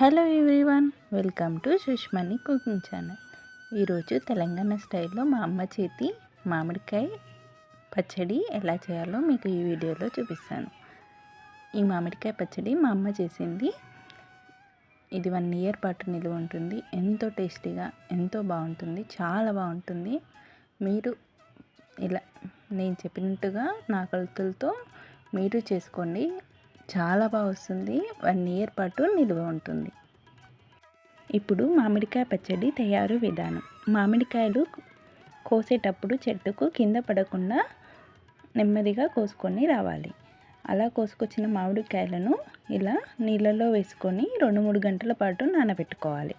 Hello everyone welcome to Sushmani cooking channel. ఈరోజు తెలంగాణ స్టైల్లో మా అమ్మ చేతి మామిడికాయ పచ్చడి ఎలా చేయాలో మీకు ఈ వీడియోలో చూపిస్తాను. ఈ మామిడికాయ పచ్చడి మా అమ్మ చేసింది. ఇది వన్ ఇయర్ పాటు నిలువ ఉంటుంది. ఎంతో టేస్టీగా ఎంతో బాగుంటుంది. చాలా బాగుంటుంది. మీరు ఇలా నేను చెప్పినట్టుగా నా కొలతలతో మీరు చేసుకోండి. చాలా బాగా వస్తుంది. వన్ ఇయర్ పాటు నిలువ ఉంటుంది. ఇప్పుడు మామిడికాయ పచ్చడి తయారు విధానం. మామిడికాయలు కోసేటప్పుడు చెట్టుకు కింద పడకుండా నెమ్మదిగా కోసుకొని రావాలి. అలా కోసుకొచ్చిన మామిడికాయలను ఇలా నీళ్ళలో వేసుకొని రెండు మూడు గంటల పాటు నానబెట్టుకోవాలి.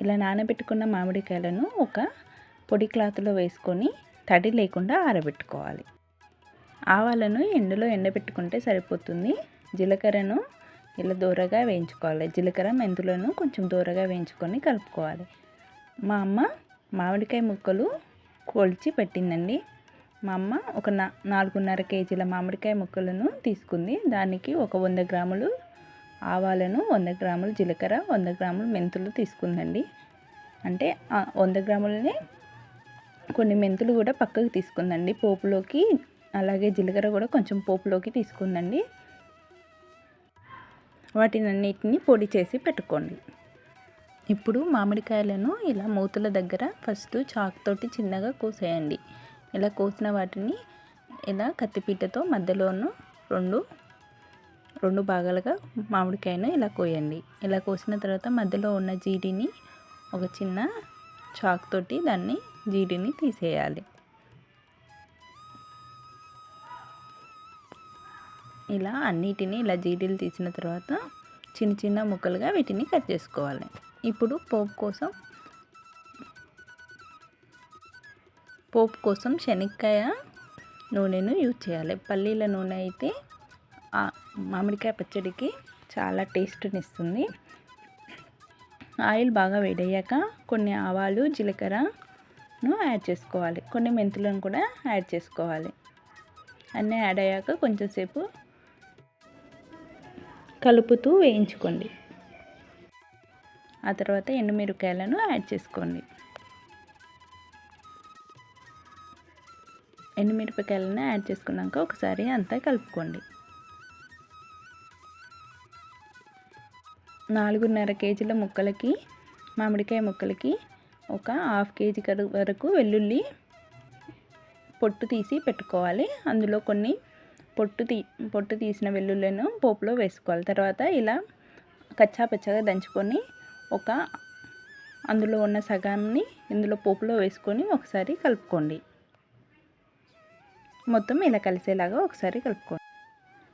ఇలా నానబెట్టుకున్న మామిడికాయలను ఒక పొడి క్లాత్లో వేసుకొని తడి లేకుండా ఆరబెట్టుకోవాలి. ఆవాలను ఎండలో ఎండబెట్టుకుంటే సరిపోతుంది. జీలకర్రను ఇలా దూరగా వేయించుకోవాలి. జీలకర్ర మెంతులను కొంచెం దూరగా వేయించుకొని కలుపుకోవాలి. మా అమ్మ మామిడికాయ ముక్కలు కొలిచి పెట్టిందండి. మా అమ్మ ఒక నా నాలుగున్నర కేజీల మామిడికాయ ముక్కలను తీసుకుంది. దానికి ఒక వంద గ్రాములు ఆవాలను వంద గ్రాములు జీలకర్ర వంద గ్రాములు మెంతులు తీసుకుందండి. అంటే వంద గ్రాములని కొన్ని మెంతులు కూడా పక్కకు తీసుకుందండి. పోపులోకి అలాగే జీలకర్ర కూడా కొంచెం పోపులోకి తీసుకుందండి. వాటిని అన్నిటిని పొడి చేసి పెట్టుకోండి. ఇప్పుడు మామిడికాయలను ఇలా మూతుల దగ్గర ఫస్ట్ చాక్ తోటి చిన్నగా కోసేయండి. ఇలా కోసిన వాటిని ఇలా కత్తిపీటతో మధ్యలోను రెండు రెండు భాగాలుగా మామిడికాయను ఇలా కోయండి. ఇలా కోసిన తర్వాత మధ్యలో ఉన్న జీడిని ఒక చిన్న చాక్ తోటి దాన్ని జీడిని తీసేయాలి. ఇలా అన్నిటిని ఇలా జీడీలు తీసిన తర్వాత చిన్న చిన్న ముక్కలుగా వీటిని కట్ చేసుకోవాలి. ఇప్పుడు పోపు కోసం పోపు కోసం శనక్కాయ నూనెను యూజ్ చేయాలి. పల్లీల నూనె అయితే మామిడికాయ పచ్చడికి చాలా టేస్ట్ని ఇస్తుంది ఆయిల్ బాగా వేడయ్యాక కొన్ని ఆవాలు జీలకర్రను యాడ్ చేసుకోవాలి. కొన్ని మెంతులను కూడా యాడ్ చేసుకోవాలి. అన్నీ యాడ్ అయ్యాక కొంచెంసేపు కలుపుతూ వేయించుకోండి. ఆ తర్వాత ఎండుమిరపకాయలను యాడ్ చేసుకోండి. ఎండుమిరపకాయలను యాడ్ చేసుకున్నాక ఒకసారి అంతా కలుపుకోండి. నాలుగున్నర కేజీల ముక్కలకి మామిడికాయ ముక్కలకి ఒక హాఫ్ కేజీ వరకు వెల్లుల్లి పొట్టు తీసి పెట్టుకోవాలి. అందులో కొన్ని పొట్టు తీ పొట్టు తీసిన వెల్లుల్లిను పోపులో వేసుకోవాలి. తర్వాత ఇలా కచ్చా పచ్చగా దంచుకొని ఒక అందులో ఉన్న సగాన్ని ఇందులో పోపులో వేసుకొని ఒకసారి కలుపుకోండి. మొత్తం ఇలా కలిసేలాగా ఒకసారి కలుపుకోండి.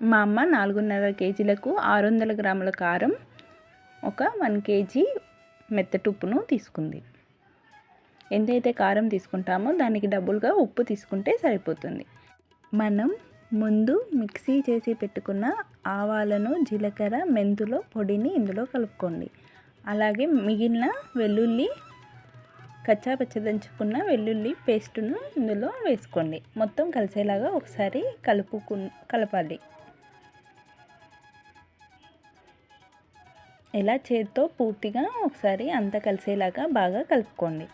మా అమ్మ నాలుగున్నర కేజీలకు ఆరు వందల గ్రాముల కారం ఒక వన్ కేజీ మెత్తటుప్పును తీసుకుంది. ఎంతైతే కారం తీసుకుంటామో దానికి డబుల్గా ఉప్పు తీసుకుంటే సరిపోతుంది. మనం ముందు మిక్సీ చేసి పెట్టుకున్న ఆవాలను జీలకర్ర మెంతులో పొడిని ఇందులో కలుపుకోండి. అలాగే మిగిలిన వెల్లుల్లి కచ్చా పచ్చదంచుకున్న వెల్లుల్లి పేస్టును ఇందులో వేసుకోండి. మొత్తం కలిసేలాగా ఒకసారి కలుపుకు కలపాలి. ఇలా చేతితో పూర్తిగా ఒకసారి అంతా కలిసేలాగా బాగా కలుపుకోండి.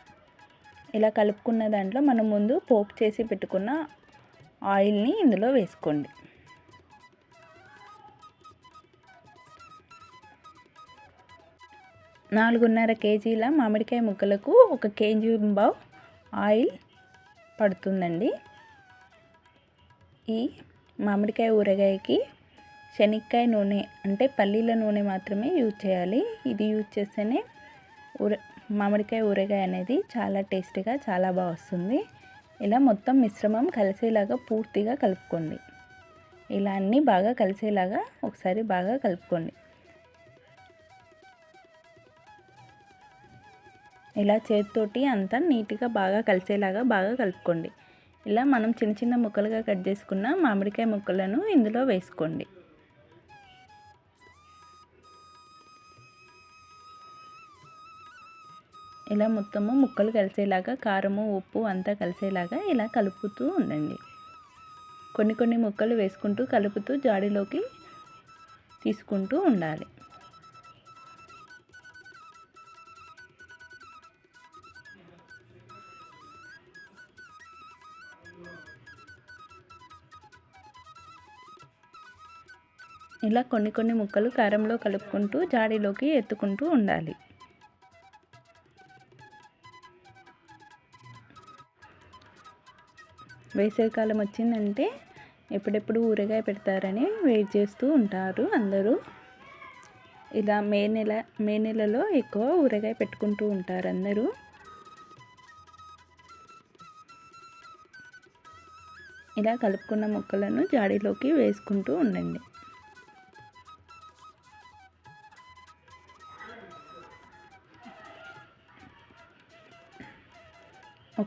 ఇలా కలుపుకున్న దాంట్లో మనం ముందు పోపు చేసి పెట్టుకున్న ఆయిల్ని ఇందులో వేసుకోండి. నాలుగున్నర కేజీల మామిడికాయ ముక్కలకు ఒక కేజీ బావ్ ఆయిల్ పడుతుందండి. ఈ మామిడికాయ ఊరగాయకి శనక్కాయ నూనె అంటే పల్లీల నూనె మాత్రమే యూజ్ చేయాలి. ఇది యూజ్ చేస్తేనే ఊర మామిడికాయ ఊరగాయ అనేది చాలా టేస్టీగా చాలా బాగా వస్తుంది. ఇలా మొత్తం మిశ్రమం కలిసేలాగా పూర్తిగా కలుపుకోండి. ఇలా అన్నీ బాగా కలిసేలాగా ఒకసారి బాగా కలుపుకోండి. ఇలా చేతితోటి అంతా నీట్గా బాగా కలిసేలాగా బాగా కలుపుకోండి. ఇలా మనం చిన్న చిన్న ముక్కలుగా కట్ చేసుకున్న మామిడికాయ ముక్కలను ఇందులో వేసుకోండి. ఇలా మొత్తము ముక్కలు కలిసేలాగా కారము ఉప్పు అంతా కలిసేలాగా ఇలా కలుపుతూ ఉండండి. కొన్ని కొన్ని ముక్కలు వేసుకుంటూ కలుపుతూ జాడీలోకి తీసుకుంటూ ఉండాలి. ఇలా కొన్ని కొన్ని ముక్కలు కారంలో కలుపుకుంటూ జాడీలోకి ఎత్తుకుంటూ ఉండాలి. వేసవికాలం వచ్చిందంటే ఎప్పుడెప్పుడు ఊరగాయ పెడతారని వెయిట్ చేస్తూ ఉంటారు అందరూ. ఇలా మే నెల మే నెలలో ఎక్కువ ఊరగాయ పెట్టుకుంటూ ఉంటారు అందరూ. ఇలా కలుపుకున్న ముక్కలను జాడీలోకి వేసుకుంటూ ఉండండి.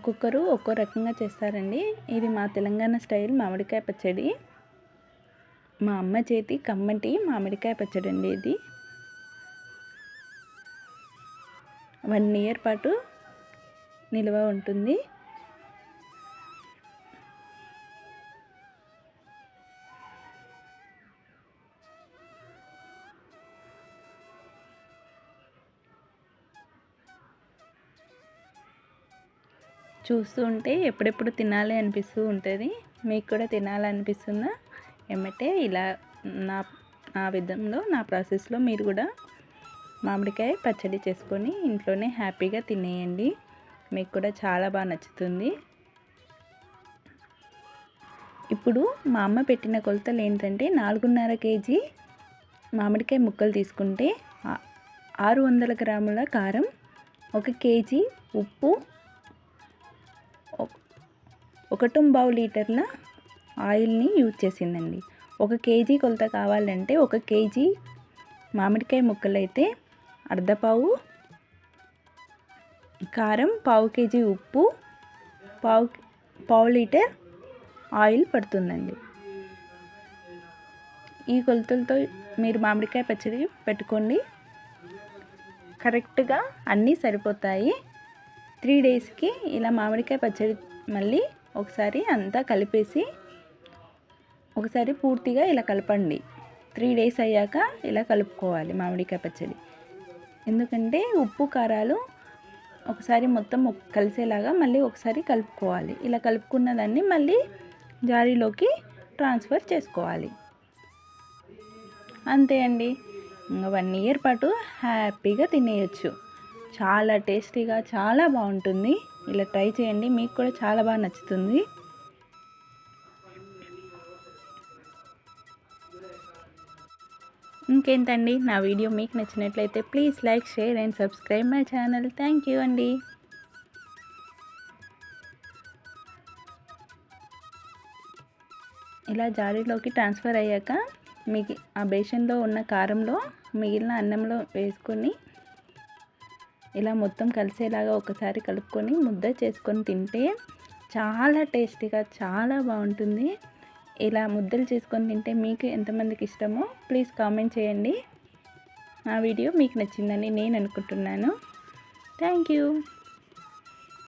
ఒక్కొక్కరు ఒక్కో రకంగా చేస్తారండి. ఇది మా తెలంగాణ స్టైల్ మామిడికాయ పచ్చడి. మా అమ్మ చేతి కమ్మటి మామిడికాయ పచ్చడి అండి ఇది. వన్ ఇయర్ పాటు నిల్వ ఉంటుంది. చూస్తూ ఉంటే ఎప్పుడెప్పుడు తినాలి అనిపిస్తూ ఉంటుంది. మీకు కూడా తినాలనిపిస్తుందా? ఏమంటే ఇలా నా నా విధంలో నా ప్రాసెస్లో మీరు కూడా మామిడికాయ పచ్చడి చేసుకొని ఇంట్లోనే హ్యాపీగా తినేయండి. మీకు కూడా చాలా బాగా నచ్చుతుంది. ఇప్పుడు మా అమ్మ పెట్టిన కొలతలు ఏంటంటే నాలుగున్నర కేజీ మామిడికాయ ముక్కలు తీసుకుంటే ఆరు వందల గ్రాముల కారం ఒక కేజీ ఉప్పు ఒకటుంబావు లీటర్ల ఆయిల్ని యూజ్ చేసిందండి. ఒక కేజీ కొలత కావాలంటే ఒక కేజీ మామిడికాయ ముక్కలు అయితే అర్ధపావు కారం పావు కేజీ ఉప్పు పావు పావు లీటర్ ఆయిల్ పడుతుందండి. ఈ కొలతలతో మీరు మామిడికాయ పచ్చడి పెట్టుకోండి. కరెక్ట్గా అన్నీ సరిపోతాయి. త్రీ డేస్కి ఇలా మామిడికాయ పచ్చడి మళ్ళీ ఒకసారి అంతా కలిపేసి ఒకసారి పూర్తిగా ఇలా కలపండి. త్రీ డేస్ అయ్యాక ఇలా కలుపుకోవాలి మామిడికాయ పచ్చడి. ఎందుకంటే ఉప్పు కారాలు ఒకసారి మొత్తం కలిసేలాగా మళ్ళీ ఒకసారి కలుపుకోవాలి. ఇలా కలుపుకున్న దాన్ని మళ్ళీ జారీలోకి ట్రాన్స్ఫర్ చేసుకోవాలి. అంతే అండి. ఇంకా వన్ ఇయర్ పాటు హ్యాపీగా తినేయచ్చు. చాలా టేస్టీగా చాలా బాగుంటుంది. ఇలా ట్రై చేయండి. మీకు కూడా చాలా బాగా నచ్చుతుంది. ఇంకేంటండి? నా వీడియో మీకు నచ్చినట్లయితే please like share and subscribe my channel. Thank you అండి. ఇలా జాడీలోకి ట్రాన్స్ఫర్ అయ్యాక మీకు ఆ బేషన్లో ఉన్న కారంలో మిగిలిన అన్నంలో వేసుకొని ఇలా మొత్తం కలిసేలాగా ఒకసారి కలుపుకొని ముద్ద చేసుకొని తింటే చాలా టేస్టీగా చాలా బాగుంటుంది. ఇలా ముద్దలు చేసుకొని తింటే మీకు ఎంతమందికి ఇష్టమో ప్లీజ్ కామెంట్ చేయండి. ఆ వీడియో మీకు నచ్చిందని నేను అనుకుంటున్నాను. Thank you.